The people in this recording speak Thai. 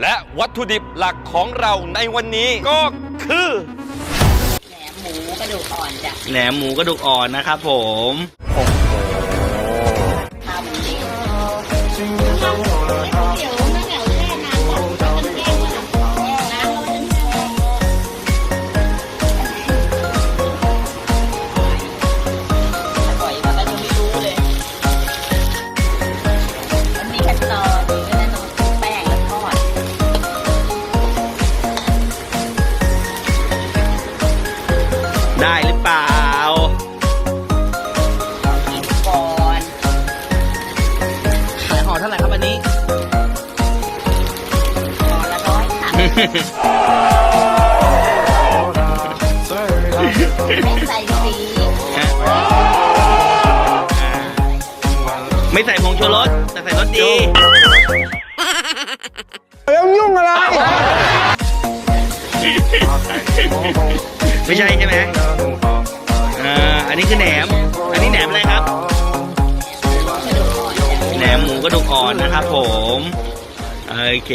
และวัตถุดิบหลักของเราในวันนี้ก็คือ แหนมหมูกระดูกอ่อนจ้ะแหนมหมูกระดูกอ่อนนะครับผมข้าวหมูเด้ง ได้หรือเปล่ากินก่อนขายห่อเท่าไหร่ครับวันนี้ห่อละร้อยค่ะไม่ใส่สีไม่ใส่ผงชูรสแต่ใส่รสดีแล้วยุ่งอะไร ไม่ใช่ใช่ไหมอ่าอันนี้คือแหนม อันนี้แหนมอะไรครับ แหนมหมูกระดูกอ่อนนะครับผม โอเค